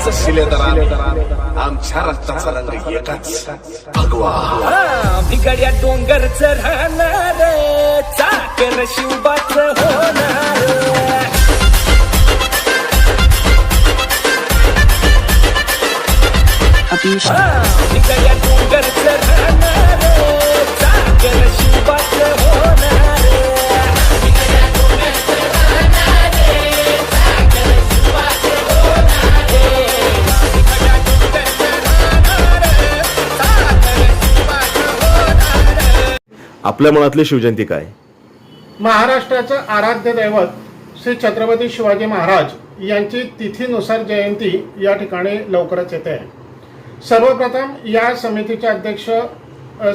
महाराजांचं शिलेदार आमच्या रक्ताचा रंग एकच भगवा. भिगड्या डोंगरच राहणार चाकर शिवबाच होणार भिगड्या डोंगरच राहणार आपल्या मनातली शिवजयंती काय? महाराष्ट्राचं आराध्य दैवत श्री छत्रपती शिवाजी महाराज यांची तिथीनुसार जयंती या ठिकाणी लवकरच येते. आहे सर्वप्रथम या समितीचे अध्यक्ष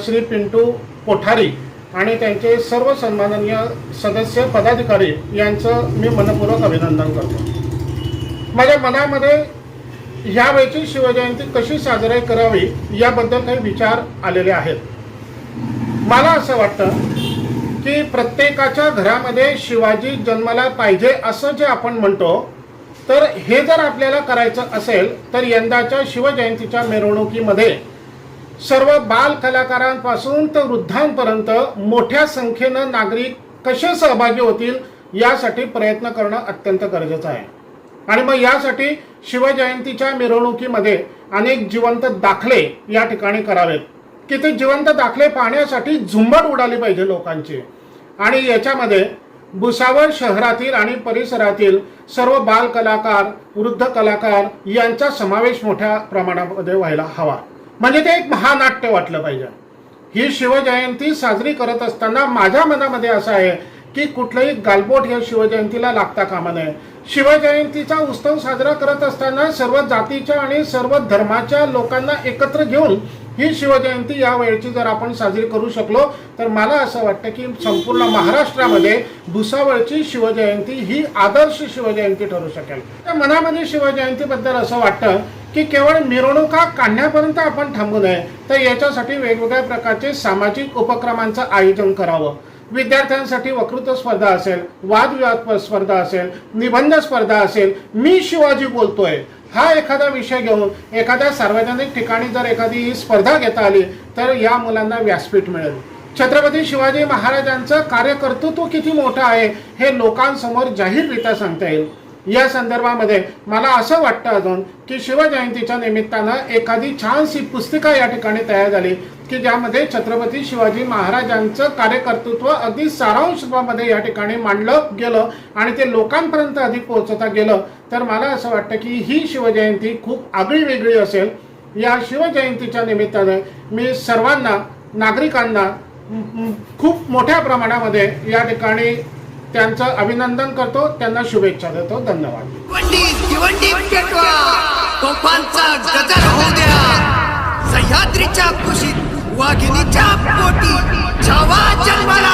श्री पिंटू कोठारी आणि त्यांचे सर्व सन्माननीय सदस्य पदाधिकारी यांचं मी मनपूर्वक अभिनंदन करतो. माझ्या मनामध्ये ह्यावेळची शिवजयंती कशी साजरी करावी याबद्दल काही विचार आलेले आहेत. मला असं वाटतं की प्रत्येकाच्या घरामध्ये शिवाजी जन्माला पाहिजे असं जे आपण म्हणतो तर हे जर आपल्याला करायचं असेल तर यंदाच्या शिवजयंतीच्या मिरवणुकीमध्ये सर्व बाल कलाकारांपासून तर वृद्धांपर्यंत मोठ्या संख्येनं नागरिक कसे सहभागी होतील यासाठी प्रयत्न करणं अत्यंत गरजेचं आहे. आणि मग यासाठी शिवजयंतीच्या मिरवणुकीमध्ये अनेक जिवंत दाखले या ठिकाणी करावेत. की ते जिवंत दाखले पाहण्यासाठी झुंबड उडाली पाहिजे लोकांची. आणि याच्यामध्ये भुसावळ शहरातील आणि परिसरातील सर्व बाल कलाकार वृद्ध कलाकार यांचा समावेश मोठ्या प्रमाणामध्ये व्हायला हवा. म्हणजे ते एक महानाट्य वाटलं पाहिजे. ही शिवजयंती साजरी करत असताना माझ्या मनामध्ये असं आहे की कुठलंही गालबोट या शिवजयंतीला लागता कामा नये. शिवजयंतीचा उत्सव साजरा करत असताना सर्व जातीच्या आणि सर्व धर्माच्या लोकांना एकत्र घेऊन ही शिवजयंती या वेळची जर आपण साजरी करू शकलो तर मला असं वाटतं की संपूर्ण महाराष्ट्रामध्ये भुसावळची शिवजयंती ही आदर्श शिवजयंती ठरू शकेल. त्या मनामध्ये शिवजयंतीबद्दल असं वाटतं की केवळ मिरवणुका काढण्यापर्यंत आपण थांबू नये तर याच्यासाठी वेगवेगळ्या प्रकारचे सामाजिक उपक्रमांचं आयोजन करावं. विद्यार्थ्यांसाठी वक्तृत्व स्पर्धा असेल वादविवाद स्पर्धा असेल निबंध स्पर्धा असेल मी शिवाजी बोलतोय. हा एखादा विषय घेऊन एखाद्या सार्वजनिक ठिकाणी जर एखादी स्पर्धा घेता आली तर या मुलांना व्यासपीठ मिळेल. छत्रपती शिवाजी महाराजांचं कार्यकर्तृत्व किती मोठं आहे हे लोकांसमोर जाहीररित्या सांगता येईल. या संदर्भामध्ये मला असं वाटतं अजून की शिवजयंतीच्या निमित्तानं एखादी छानशी पुस्तिका या ठिकाणी तयार झाली की ज्यामध्ये छत्रपती शिवाजी महाराजांचं कार्यकर्तृत्व अगदी सारांश या ठिकाणी मांडलं गेलं आणि ते लोकांपर्यंत अधिक पोहोचता गेलं तर मला असं वाटतं की ही शिवजयंती खूप आगळी वेगळी असेल. या शिवजयंतीच्या निमित्तानं मी सर्वांना नागरिकांना खूप मोठ्या प्रमाणामध्ये या ठिकाणी त्यांचं अभिनंदन करतो त्यांना शुभेच्छा देतो धन्यवाद. गजर होऊ द्या. सह्याद्रीच्या कुशीत वाघिणीच्या पोटी छावा जन्माला